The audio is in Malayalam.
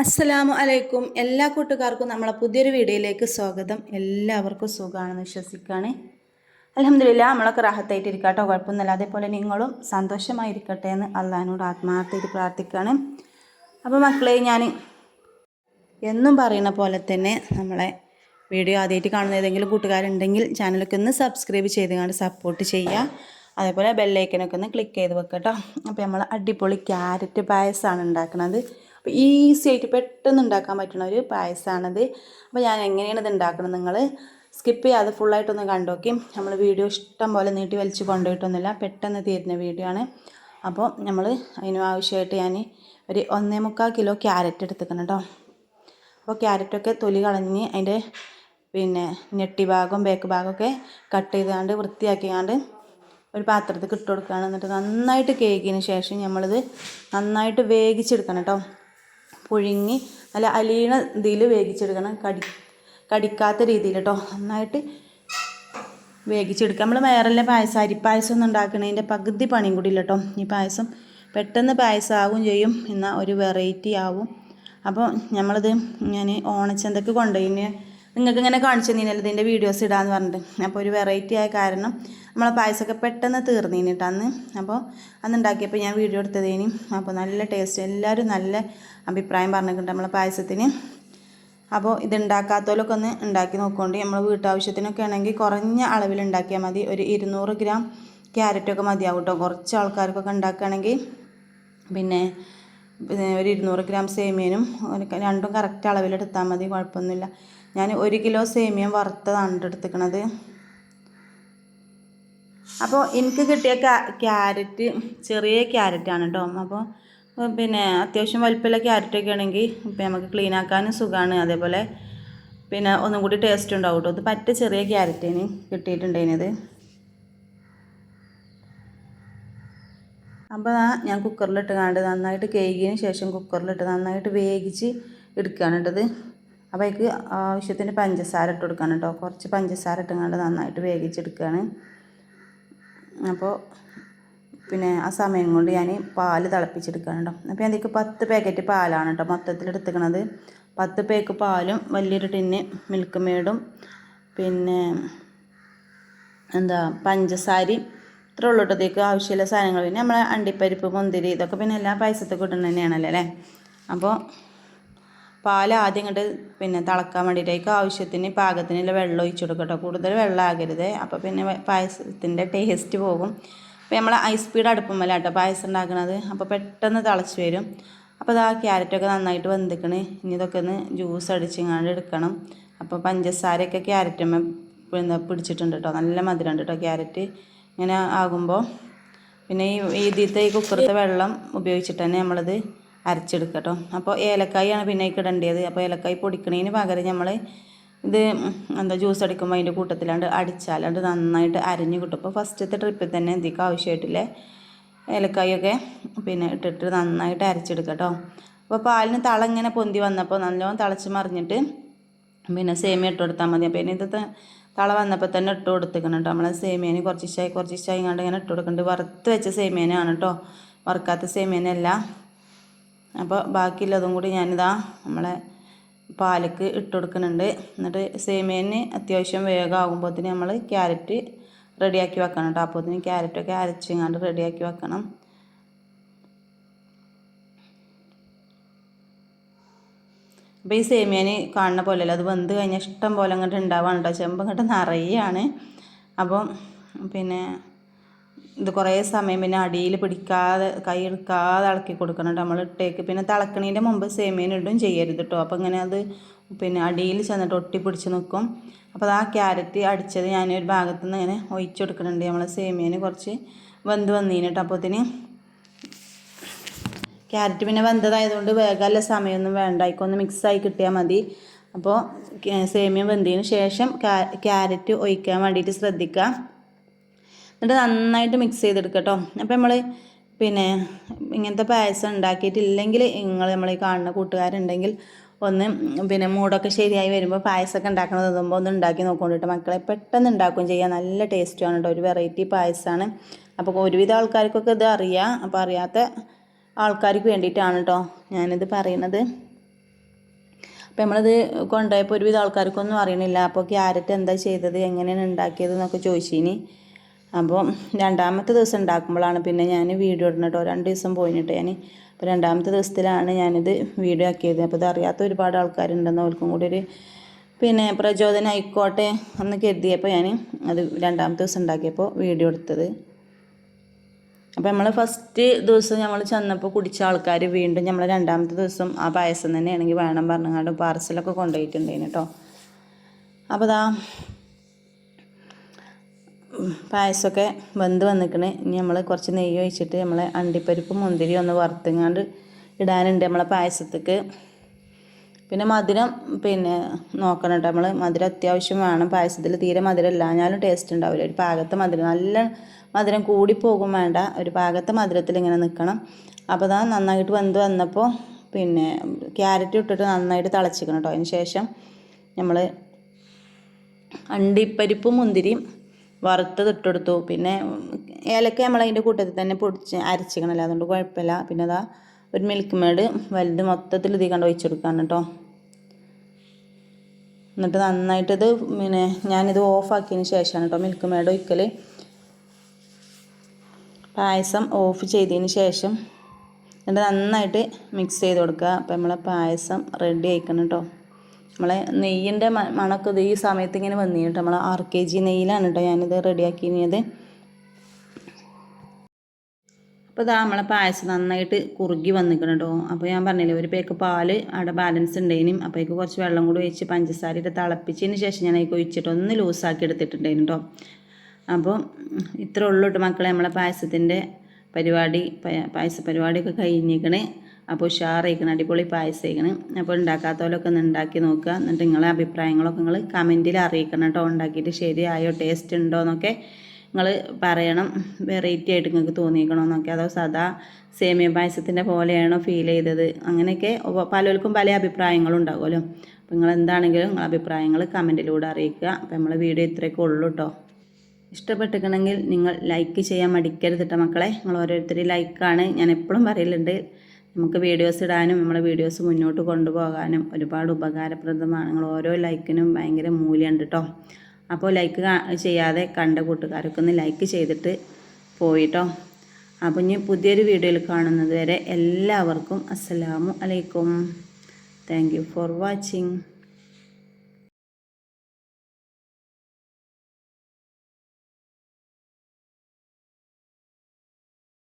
അസ്സലാമു അലൈക്കും. എല്ലാ കൂട്ടുകാർക്കും നമ്മളെ പുതിയൊരു വീഡിയോയിലേക്ക് സ്വാഗതം. എല്ലാവർക്കും സുഖമാണെന്ന് വിശ്വസിക്കുകയാണ് അലഹമില്ല നമ്മളൊക്കെ റാഹത്തായിട്ട് ഇരിക്കട്ടോ കുഴപ്പമൊന്നുമില്ല. അതേപോലെ നിങ്ങളും സന്തോഷമായിരിക്കട്ടെ എന്ന് അള്ളഹാനോട് ആത്മാർത്ഥമായിട്ട് പ്രാർത്ഥിക്കുകയാണ് അപ്പോൾ മക്കളെ ഞാൻ എന്നും പറയുന്ന പോലെ തന്നെ നമ്മളെ വീഡിയോ ആദ്യമായിട്ട് കാണുന്ന ഏതെങ്കിലും കൂട്ടുകാരുണ്ടെങ്കിൽ ചാനലൊക്കെ ഒന്ന് സബ്സ്ക്രൈബ് ചെയ്തുകൊണ്ട് സപ്പോർട്ട് ചെയ്യുക. അതേപോലെ ബെല്ലൈക്കനൊക്കെ ഒന്ന് ക്ലിക്ക് ചെയ്ത് വെക്കട്ടോ അപ്പോൾ നമ്മൾ അടിപൊളി ക്യാരറ്റ് പായസമാണ് ഉണ്ടാക്കുന്നത് അപ്പോൾ ഈസി ആയിട്ട് പെട്ടെന്ന് ഉണ്ടാക്കാൻ പറ്റുന്ന ഒരു പായസമാണത് അപ്പോൾ ഞാൻ എങ്ങനെയാണ് ഇത് ഉണ്ടാക്കുന്നത് നിങ്ങൾ സ്കിപ്പ് ചെയ്യാതെ ഫുള്ളായിട്ടൊന്ന് കണ്ടോക്കി. നമ്മൾ വീഡിയോ ഇഷ്ടം പോലെ നീട്ടി വലിച്ച് കൊണ്ടുപോയിട്ടൊന്നുമില്ല പെട്ടെന്ന് തീരുന്ന വീഡിയോ ആണ്. അപ്പോൾ നമ്മൾ അതിനു ആവശ്യമായിട്ട് ഞാൻ ഒരു ഒന്നേ മുക്കാൽ കിലോ ക്യാരറ്റ് എടുത്തിക്കണം കേട്ടോ അപ്പോൾ ക്യാരറ്റൊക്കെ തൊലി കളഞ്ഞ് അതിന്റെ പിന്നെ ഞെട്ടി ഭാഗം ബേക്ക് ഭാഗമൊക്കെ കട്ട് ചെയ്താണ്ട് വൃത്തിയാക്കിയാണ്ട് ഒരു പാത്രത്തിൽ ഇട്ട് കൊടുക്കുകയാണ്. എന്നിട്ട് നന്നായിട്ട് കേക്കിന് ശേഷം നമ്മളിത് നന്നായിട്ട് വേവിച്ചെടുക്കണം കേട്ടോ പുഴുങ്ങി നല്ല അലീണ ഇതിൽ വേവിച്ചെടുക്കണം. കടി കടിക്കാത്ത രീതിയിൽ കേട്ടോ നന്നായിട്ട് വേവിച്ചെടുക്കുക നമ്മൾ വേറെ പായസം അരിപ്പായസം ഒന്നും ഉണ്ടാക്കണതിന്റെ പകുതി പണിയും കൂടി ഇല്ല കേട്ടോ ഈ പായസം പെട്ടെന്ന് പായസം ആവും ചെയ്യും. എന്നാൽ ഒരു വെറൈറ്റി ആവും. അപ്പോൾ നമ്മളിത് ഞാൻ ഓണച്ചന്തക്ക് കൊണ്ടുപോയി നിങ്ങൾക്ക് ഇങ്ങനെ കാണിച്ചു തന്നെ ഇതിന്റെ വീഡിയോസ് ഇടാമെന്ന് പറഞ്ഞിട്ട്. അപ്പോൾ ഒരു വെറൈറ്റി ആയ കാരണം നമ്മളെ പായസമൊക്കെ പെട്ടെന്ന് തീർന്നീന് കേട്ടോ അന്ന്. അപ്പോൾ അന്ന് ഉണ്ടാക്കിയപ്പോൾ ഞാൻ വീഡിയോ എടുത്തതേനും. അപ്പോൾ നല്ല ടേസ്റ്റ് എല്ലാവരും നല്ല അഭിപ്രായം പറഞ്ഞിട്ടുണ്ട് നമ്മളെ പായസത്തിന്. അപ്പോൾ ഇത് ഉണ്ടാക്കാത്തവരൊക്കെ ഒന്ന് ഉണ്ടാക്കി നോക്കുകൊണ്ട് നമ്മൾ വീട്ടാവശ്യത്തിനൊക്കെ ആണെങ്കിൽ കുറഞ്ഞ അളവിൽ ഉണ്ടാക്കിയാൽ മതി. ഒരു ഇരുന്നൂറ് ഗ്രാം ക്യാരറ്റൊക്കെ മതിയാവും കേട്ടോ കുറച്ച് ആൾക്കാർക്കൊക്കെ ഉണ്ടാക്കുകയാണെങ്കിൽ പിന്നെ ഒരു ഇരുന്നൂറ് ഗ്രാം സേമിയനും രണ്ടും കറക്റ്റ് അളവിലെടുത്താൽ മതി. കുഴപ്പമൊന്നുമില്ല. ഞാൻ ഒരു കിലോ സേമിയം വറുത്തതാണ് എടുത്തിക്കണത് അപ്പോൾ എനിക്ക് കിട്ടിയ ക്യാരറ്റ് ചെറിയ ക്യാരറ്റാണ് കേട്ടോ അപ്പോൾ പിന്നെ അത്യാവശ്യം വലിപ്പമുള്ള ക്യാരറ്റൊക്കെ ആണെങ്കിൽ ഇപ്പം നമുക്ക് ക്ലീൻ ആക്കാനും സുഖമാണ് അതേപോലെ പിന്നെ ഒന്നും കൂടി ടേസ്റ്റ് ഉണ്ടാവും കേട്ടോ ഇത് പറ്റ ചെറിയ ക്യാരറ്റിന് കിട്ടിയിട്ടുണ്ടായിരുന്നത്. അപ്പോൾ ഞാൻ കുക്കറിലിട്ട് കണ്ട് നന്നായിട്ട് കേകിയതിന് ശേഷം കുക്കറിലിട്ട് നന്നായിട്ട് വേവിച്ച് എടുക്കുകയാണ് കേട്ടത് അപ്പോൾ അതിക്ക് ആവശ്യത്തിന് പഞ്ചസാര ഇട്ട് കൊടുക്കണം കേട്ടോ കുറച്ച് പഞ്ചസാര ഇട്ടുകൊണ്ട് നന്നായിട്ട് വേവിച്ചെടുക്കുകയാണ് അപ്പോൾ പിന്നെ ആ സമയം കൊണ്ട് ഞാൻ പാൽ തിളപ്പിച്ചെടുക്കുകയാണ് കേട്ടോ അപ്പോൾ അതിലേക്ക് പത്ത് പാക്കറ്റ് പാലാണ് കേട്ടോ മൊത്തത്തിൽ എടുത്തുക്കണത് പത്ത് പേക്ക് പാലും വലിയൊരു ടിന്ന് മിൽക്ക് മേഡും പിന്നെ എന്താ പഞ്ചസാരയും ഇത്ര ഉള്ളൂ കേട്ടത്തേക്ക് ആവശ്യമുള്ള സാധനങ്ങൾ. പിന്നെ നമ്മളെ അണ്ടിപ്പരിപ്പ് മുന്തിരി ഇതൊക്കെ പിന്നെ എല്ലാ പൈസത്തെ കിട്ടുന്നത് തന്നെയാണല്ലോ അല്ലേ? അപ്പോൾ പാൽ ആദ്യം ഇങ്ങോട്ട് പിന്നെ തിളക്കാൻ വേണ്ടിയിട്ടേക്ക് ആവശ്യത്തിന് പാകത്തിനുള്ള വെള്ളം ഒഴിച്ചു കൊടുക്കട്ടോ കൂടുതൽ വെള്ളം ആകരുത്. അപ്പോൾ പിന്നെ പായസത്തിന്റെ ടേസ്റ്റ് പോകും. അപ്പോൾ നമ്മൾ ഐ സ്പീഡ് അടുപ്പമല്ല കേട്ടോ പായസം ഉണ്ടാക്കുന്നത് അപ്പോൾ പെട്ടെന്ന് തിളച്ച് വരും. അപ്പോൾ അത് ആ ക്യാരറ്റൊക്കെ നന്നായിട്ട് വെന്തിക്കണ്. ഇനി ഇതൊക്കെ ഒന്ന് ജ്യൂസ് അടിച്ചിങ്ങാണ്ട് എടുക്കണം. അപ്പോൾ പഞ്ചസാരയൊക്കെ ക്യാരറ്റ് പിന്നെ പിടിച്ചിട്ടുണ്ട് കേട്ടോ. നല്ല മധുരമുണ്ട് കേട്ടോ ക്യാരറ്റ് ഇങ്ങനെ ആകുമ്പോൾ പിന്നെ ഈ ഇതിലത്തെ ഈ കുക്കറത്തെ വെള്ളം ഉപയോഗിച്ചിട്ട് തന്നെ നമ്മളിത് അരച്ചെടുക്കുക കേട്ടോ അപ്പോൾ ഏലക്കായാണ് പിന്നെ ഇടേണ്ടത് അപ്പോൾ ഏലക്കായ് പൊടിക്കണതിന് പകരം നമ്മൾ ഇത് എന്താ ജ്യൂസ് അടിക്കുമ്പോൾ അതിന്റെ കൂട്ടത്തിലാണ്ട് അടിച്ചാലാണ്ട് നന്നായിട്ട് അരിഞ്ഞ് കിട്ടും. അപ്പോൾ ഫസ്റ്റത്തെ ട്രിപ്പിൽ തന്നെ എന്തൊക്കെ ആവശ്യമായിട്ടില്ലേ ഏലക്കായൊക്കെ പിന്നെ ഇട്ടിട്ട് നന്നായിട്ട് അരച്ചെടുക്കുക കേട്ടോ അപ്പോൾ പാലിന് തള ഇങ്ങനെ പൊന്തി വന്നപ്പോൾ നല്ലോണം തിളച്ച് മറിഞ്ഞിട്ട് പിന്നെ സേമിയ ഇട്ട് കൊടുത്താൽ മതി. അപ്പോൾ ഇനി ഇത് തള വന്നപ്പോൾ തന്നെ ഇട്ട് കൊടുത്തേക്കണം കേട്ടോ നമ്മളെ സേമിയന് കുറച്ച് ഇഷ്ടമായി കുറച്ച് ഇഷ്ടമായി കണ്ട് ഇങ്ങനെ ഇട്ട് കൊടുക്കുന്നുണ്ട് വറുത്ത് വെച്ച സേമിയനാണ് കേട്ടോ വറുക്കാത്ത സേമിയനല്ല അപ്പോൾ ബാക്കിയുള്ളതും കൂടി ഞാനിതാ നമ്മളെ പാലക്ക് ഇട്ട് കൊടുക്കുന്നുണ്ട്. എന്നിട്ട് സേമിയന് അത്യാവശ്യം വേഗമാകുമ്പോഴത്തേന് നമ്മൾ ക്യാരറ്റ് റെഡിയാക്കി വെക്കണം കേട്ടോ അപ്പോഴത്തേന് ക്യാരറ്റൊക്കെ അരച്ചിങ്ങാണ്ട് റെഡിയാക്കി വെക്കണം. അപ്പോൾ ഈ സേമിയന് കാണുന്ന പോലെയല്ല അത് വെന്ത് കഴിഞ്ഞാൽ ഇഷ്ടം പോലെ അങ്ങോട്ട് ഉണ്ടാവാണ് കേട്ടോ ചെമ്പ് അങ്ങോട്ട് നിറയാണ്. അപ്പം പിന്നെ ഇത് കുറേ സമയം പിന്നെ അടിയിൽ പിടിക്കാതെ കൈ എടുക്കാതെ ഇളക്കി കൊടുക്കണം നമ്മൾ ഇട്ടേക്ക്. പിന്നെ തിളക്കണീന്റെ മുമ്പ് സേമിയൻ ഇടും ചെയ്യരുത് കേട്ടോ അപ്പോൾ ഇങ്ങനെ അത് പിന്നെ അടിയിൽ ചെന്നിട്ട് ഒട്ടി പിടിച്ച് നിൽക്കും അപ്പോൾ ആ ക്യാരറ്റ് അടിച്ചത് ഞാൻ ഒരു ഭാഗത്തു നിന്ന് ഇങ്ങനെ ഒഴിച്ചു കൊടുക്കുന്നുണ്ട് നമ്മൾ സേമിയന് കുറച്ച് വെന്ത് വന്നീന് കേട്ടോ അപ്പോഴത്തേന് ക്യാരറ്റ് പിന്നെ വെന്തതായതുകൊണ്ട് വേഗമല്ല സമയമൊന്നും വേണ്ട. ഒന്ന് മിക്സായി കിട്ടിയാൽ മതി. അപ്പോൾ സേമിയ വെന്തതിന് ശേഷം ക്യാരറ്റ് ഒഴിക്കാൻ വേണ്ടിയിട്ട് ശ്രദ്ധിക്കുക. എന്നിട്ട് നന്നായിട്ട് മിക്സ് ചെയ്തെടുക്കുക കേട്ടോ അപ്പോൾ നമ്മൾ പിന്നെ ഇങ്ങനത്തെ പായസം ഉണ്ടാക്കിയിട്ടില്ലെങ്കിൽ നിങ്ങൾ നമ്മൾ ഈ കാണുന്ന കൂട്ടുകാരുണ്ടെങ്കിൽ ഒന്ന് പിന്നെ മൂടൊക്കെ ശരിയായി വരുമ്പോൾ പായസമൊക്കെ ഉണ്ടാക്കണത് തോന്നുമ്പോൾ ഒന്ന് ഉണ്ടാക്കി നോക്കൊണ്ടിട്ട് മക്കളെ പെട്ടെന്ന് ഉണ്ടാക്കുകയും ചെയ്യാം. നല്ല ടേസ്റ്റുമാണ് കേട്ടോ ഒരു വെറൈറ്റി പായസമാണ് അപ്പോൾ ഒരുവിധ ആൾക്കാർക്കൊക്കെ ഇത് അറിയാം. അപ്പോൾ അറിയാത്ത ആൾക്കാർക്ക് വേണ്ടിയിട്ടാണ് കേട്ടോ ഞാനിത് പറയണത്. അപ്പോൾ നമ്മളിത് കൊണ്ടുപോയപ്പോൾ ഒരുവിധ ആൾക്കാർക്കൊന്നും അറിയണില്ല. അപ്പോൾ ക്യാരറ്റ് എന്താ ചെയ്തത്? എങ്ങനെയാണ് ഉണ്ടാക്കിയത് എന്നൊക്കെ ചോദിച്ചിനി. അപ്പോൾ രണ്ടാമത്തെ ദിവസം ഉണ്ടാക്കുമ്പോഴാണ് പിന്നെ ഞാൻ വീഡിയോ ഇടണം കേട്ടോ രണ്ട് ദിവസം പോയിട്ട് ഞാൻ അപ്പോൾ രണ്ടാമത്തെ ദിവസത്തിലാണ് ഞാനിത് വീഡിയോ ആക്കിയത്. അപ്പോൾ ഇത് അറിയാത്ത ഒരുപാട് ആൾക്കാരുണ്ടെന്ന് അവർക്കും കൂടി ഒരു പിന്നെ പ്രചോദനം ആയിക്കോട്ടെ എന്ന് കരുതിയപ്പോൾ ഞാൻ അത് രണ്ടാമത്തെ ദിവസം ഉണ്ടാക്കിയപ്പോൾ വീഡിയോ എടുത്തത്. അപ്പോൾ നമ്മൾ ഫസ്റ്റ് ദിവസം നമ്മൾ ചെന്നപ്പോൾ കുടിച്ച ആൾക്കാർ വീണ്ടും നമ്മൾ രണ്ടാമത്തെ ദിവസം ആ പായസം തന്നെയാണെങ്കിൽ വേണം പറഞ്ഞങ്ങാണ്ട് പാർസലൊക്കെ കൊണ്ടുപോയിട്ടുണ്ടായിരുന്നു കേട്ടോ അപ്പോൾ ദാ പായസമൊക്കെ വെന്ത് വന്നിക്കണേ. ഇനി നമ്മൾ കുറച്ച് നെയ്യ് ഒഴിച്ചിട്ട് നമ്മൾ അണ്ടിപ്പരിപ്പ് മുന്തിരി ഒന്ന് വറുത്തങ്ങാണ്ട് ഇടാനുണ്ട് നമ്മളെ പായസത്തേക്ക്. പിന്നെ മധുരം പിന്നെ നോക്കണം കേട്ടോ നമ്മൾ മധുരം അത്യാവശ്യം വേണം. പായസത്തിൽ തീരെ മധുരം ഇല്ലാഞ്ഞാലും ടേസ്റ്റ് ഉണ്ടാവില്ല. ഒരു പാകത്തെ മധുരം. നല്ല മധുരം കൂടിപ്പോകും വേണ്ട. ഒരു പാകത്തെ മധുരത്തിൽ ഇങ്ങനെ നിൽക്കണം അപ്പോൾ അതാ നന്നായിട്ട് വെന്ത് വന്നപ്പോൾ പിന്നെ ക്യാരറ്റ് ഇട്ടിട്ട് നന്നായിട്ട് തിളച്ചിക്കണം കേട്ടോ. അതിന് ശേഷം നമ്മൾ അണ്ടിപ്പരിപ്പും മുന്തിരിയും വറുത്തത് ഇട്ടെടുത്തു. പിന്നെ ഏലക്ക നമ്മൾ അതിന്റെ കൂട്ടത്തിൽ തന്നെ പൊടിച്ച് അരച്ചിക്കണല്ലോ അതുകൊണ്ട് കുഴപ്പമില്ല. പിന്നെ അതാ ഒരു മിൽക്ക് മേഡ് വലുത് മൊത്തത്തിൽ ഇതി കണ്ട് ഒഴിച്ചെടുക്കാണ് കേട്ടോ. എന്നിട്ട് നന്നായിട്ടത് പിന്നെ ഞാനിത് ഓഫാക്കിയതിന് ശേഷമാണ് കേട്ടോ മിൽക്ക് മേഡ് ഒഴിക്കൽ പായസം ഓഫ് ചെയ്തതിന് ശേഷം എന്നിട്ട് നന്നായിട്ട് മിക്സ് ചെയ്ത് കൊടുക്കുക. അപ്പം നമ്മളെ പായസം റെഡി ആയിക്കണം കേട്ടോ. നമ്മളെ നെയ്യിന്റെ മണക്ക് ഈ സമയത്ത് ഇങ്ങനെ വന്നു കേട്ടോ നമ്മൾ ആർ കെ ജി നെയ്യിലാണ് കേട്ടോ ഞാനിത് റെഡിയാക്കിയത് അപ്പോൾ ഇതാ നമ്മളെ പായസം നന്നായിട്ട് കുറുകി വന്നിക്കണം കേട്ടോ അപ്പോൾ ഞാൻ പറഞ്ഞില്ലേ ഒരു പേക്ക് പാൽ അവിടെ ബാലൻസ് ഉണ്ടേനും അപ്പോഴേക്ക് കുറച്ച് വെള്ളം കൂടി ഒഴിച്ച് പഞ്ചസാര ഇട്ട് തിളപ്പിച്ചതിന് ശേഷം ഞാൻ അതിൽ ഒഴിച്ചിട്ട് ഒന്ന് ലൂസാക്കി എടുത്തിട്ടുണ്ടായിരുന്നു കേട്ടോ അപ്പോൾ ഇത്ര ഉള്ളൂ കേട്ടോ മക്കളെ നമ്മളെ പായസത്തിന്റെ പരിപാടി പായസ പരിപാടിയൊക്കെ കഴിഞ്ഞിരിക്കണേ. അപ്പോൾ ഉഷാറായിരിക്കണം അടിപൊളി പായസമായിക്കണം അപ്പോൾ ഉണ്ടാക്കാത്തവരൊക്കെ ഒന്ന് ഉണ്ടാക്കി നോക്കുക. എന്നിട്ട് നിങ്ങളെ അഭിപ്രായങ്ങളൊക്കെ നിങ്ങൾ കമന്റിൽ അറിയിക്കണം കേട്ടോ. ഉണ്ടാക്കിയിട്ട് ശരിയായോ? ടേസ്റ്റ് ഉണ്ടോ എന്നൊക്കെ നിങ്ങൾ പറയണം. വെറൈറ്റി ആയിട്ട് നിങ്ങൾക്ക് തോന്നിക്കണമെന്നൊക്കെ അതോ സദാ സേമിയ പായസത്തിന്റെ പോലെയാണോ ഫീൽ ചെയ്തത്? അങ്ങനെയൊക്കെ പലർക്കും പല അഭിപ്രായങ്ങളും ഉണ്ടാകുമല്ലോ അപ്പോൾ നിങ്ങൾ എന്താണെങ്കിലും നിങ്ങൾ അഭിപ്രായങ്ങൾ കമന്റിലൂടെ അറിയിക്കുക. അപ്പോൾ നമ്മൾ വീഡിയോ ഇത്രയൊക്കെ ഉള്ളൂ കേട്ടോ ഇഷ്ടപ്പെട്ടിരിക്കണമെങ്കിൽ നിങ്ങൾ ലൈക്ക് ചെയ്യാൻ മടിക്കരുത് കേട്ടോ മക്കളെ. നിങ്ങൾ ഓരോരുത്തരും ലൈക്കാണ് ഞാൻ എപ്പോഴും പറയലുണ്ട്. നമുക്ക് വീഡിയോസ് ഇടാനും നമ്മളെ വീഡിയോസ് മുന്നോട്ട് കൊണ്ടുപോകാനും ഒരുപാട് ഉപകാരപ്രദമാണ്. നിങ്ങൾ ഓരോ ലൈക്കിനും ഭയങ്കര മൂല്യമുണ്ട് കേട്ടോ അപ്പോൾ ലൈക്ക് ചെയ്യാതെ കണ്ട കൂട്ടുകാരൊക്കെ ഒന്ന് ലൈക്ക് ചെയ്തിട്ട് പോയിട്ടോ അപ്പോൾ ഇനി പുതിയൊരു വീഡിയോയിൽ കാണുന്നത് വരെ എല്ലാവർക്കും അസ്സലാമു അലൈക്കും. Thank for watching